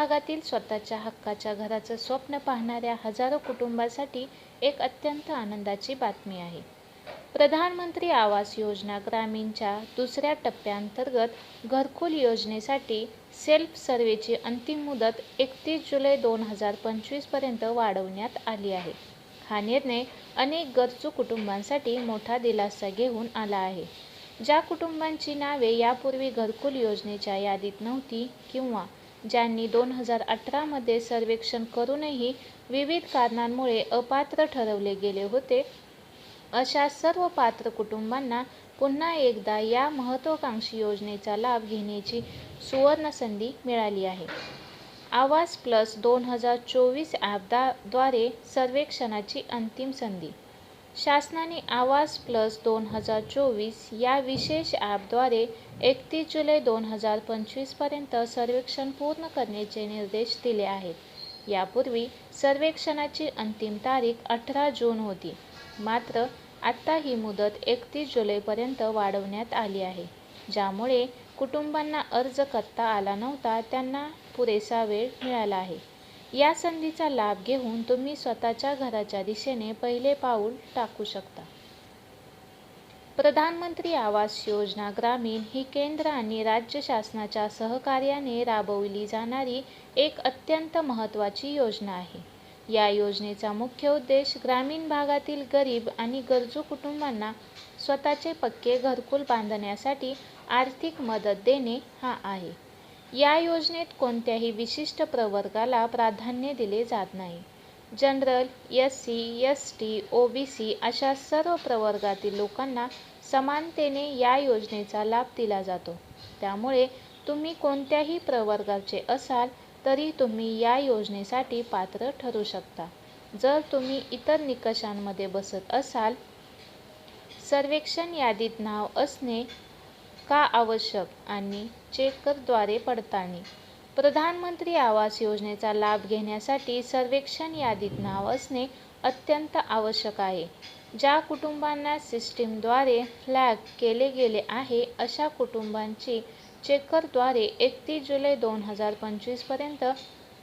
भागातील स्वतःच्या हक्काच्या घराचं स्वप्न पाहणाऱ्या हजारो कुटुंबासाठी एक अत्यंत आनंदाची बातमी आहे. प्रधानमंत्री आवास योजना ग्रामीणच्या दुसऱ्या टप्प्याअंतर्गत घरकुल योजनेसाठी सेल्फ सर्व्हेची अंतिम मुदत एकतीस जुलै दोन हजार पंचवीसपर्यंत वाढवण्यात आली आहे. हा निर्णय अनेक गरजू कुटुंबांसाठी मोठा दिलासा घेऊन आला आहे. ज्या कुटुंबांची नावे यापूर्वी घरकुल योजनेच्या यादीत नव्हती किंवा ज्यांनी दोन हजार अठरामध्ये सर्वेक्षण करूनही विविध कारणांमुळे अपात्र ठरवले गेले होते अशा सर्व पात्र कुटुंबांना पुन्हा एकदा या महत्त्वाकांक्षी योजनेचा लाभ घेण्याची सुवर्ण संधी मिळाली आहे. आवास प्लस दोन हजार चोवीस ॲपद्वारे सर्वेक्षणाची अंतिम संधी शासनाने आवास प्लस दोन हजार चोवीस या विशेष ॲपद्वारे एकतीस जुलै दोन हजार पंचवीसपर्यंत सर्वेक्षण पूर्ण करण्याचे निर्देश दिले आहेत. यापूर्वी सर्वेक्षणाची अंतिम तारीख अठरा जून होती. मात्र आत्ता ही मुदत एकतीस जुलैपर्यंत वाढवण्यात आली आहे. ज्यामुळे कुटुंबांना अर्ज करता आला नव्हता त्यांना पुरेसा वेळ मिळाला आहे. या संधीचा लाभ घेऊन तुम्ही स्वतःच्या घराच्या दिशेने पहिले पाऊल टाकू शकता. प्रधानमंत्री आवास योजना ग्रामीण ही केंद्र आणि राज्य शासनाच्या सहकार्याने राबविली जाणारी एक अत्यंत महत्त्वाची योजना आहे. या योजनेचा मुख्य उद्देश ग्रामीण भागातील गरीब आणि गरजू कुटुंबांना स्वतःचे पक्के घरकुल बांधण्यासाठी आर्थिक मदत देणे हा आहे. या योजनेत कोणत्याही विशिष्ट प्रवर्गाला प्राधान्य दिले जात नाही. General S C S T O B C अशा सर्व प्रवर्गातील लोकांना समानतेने या योजनेचा लाभ दिला जातो. त्यामुळे तुम्ही कोणत्याही प्रवर्गाचे असाल तरी तुम्ही या योजनेसाठी पात्र ठरू शकता. जर तुम्ही इतर निकषांमध्ये बसत असाल सर्वेक्षण यादीत नाव असणे का आवश्यक आणि चेकरद्वारे पडताळणी? प्रधानमंत्री आवास योजनेचा लाभ घेण्यासाठी सर्वेक्षण यादीत नाव असणे अत्यंत आवश्यक आहे. ज्या कुटुंबांना सिस्टीमद्वारे फ्लॅग केले गेले आहे अशा कुटुंबांची चेकरद्वारे एकतीस जुलै दोन हजार पंचवीसपर्यंत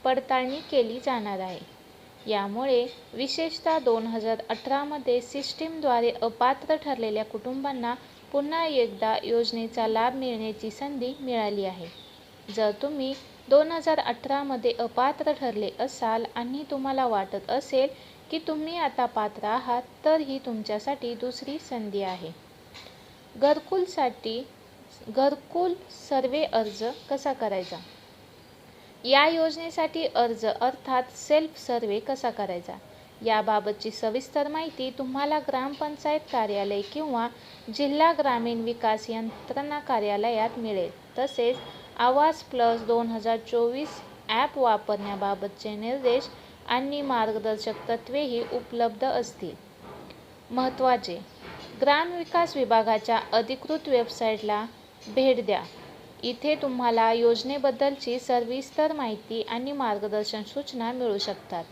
पडताळणी केली जाणार आहे. यामुळे विशेषतः दोन हजार अठरामध्ये सिस्टीमद्वारे अपात्र ठरलेल्या कुटुंबांना पुन्हा एकदा योजनेचा लाभ मिळण्याची संधी मिळाली आहे. जर तुम्ही दोन हजार अठरामध्ये अपात्र ठरले असाल आणि तुम्हाला वाटत असेल की तुम्ही आता पात्र आहात तर ही तुमच्यासाठी दुसरी संधी आहे. घरकुलसाठी घरकुल सर्वे अर्ज कसा करायचा? या योजनेसाठी अर्ज अर्थात सेल्फ सर्वे कसा करायचा? याबाबतची सविस्तर माहिती तुम्हाला ग्रामपंचायत कार्यालय किंवा जिल्हा ग्रामीण विकास यंत्रणा कार्यालयात मिळेल. तसेच आवाज प्लस दोन हजार चोवीस ॲप वापरण्याबाबतचे निर्देश आणि मार्गदर्शक तत्त्वेही उपलब्ध असतील. महत्त्वाचे. ग्रामविकास विभागाच्या अधिकृत वेबसाईटला भेट द्या. इथे तुम्हाला योजनेबद्दलची सविस्तर माहिती आणि मार्गदर्शन सूचना मिळू शकतात.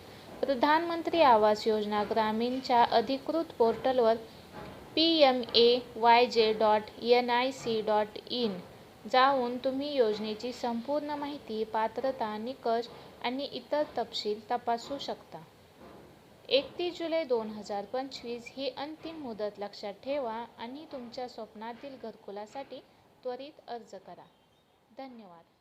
प्रधानमंत्री आवास योजना ग्रामीणच्या अधिकृत पोर्टलवर P M A Y G dot N I C dot in जाऊन तुम्ही योजनेची संपूर्ण माहिती पात्रता निकष आणि इतर तपशील तपासू शकता. एकतीस जुलै दोन हजार पंचवीस ही अंतिम मुदत लक्षात ठेवा आणि तुमच्या स्वप्नातील घरकुलासाठी त्वरित अर्ज करा. धन्यवाद.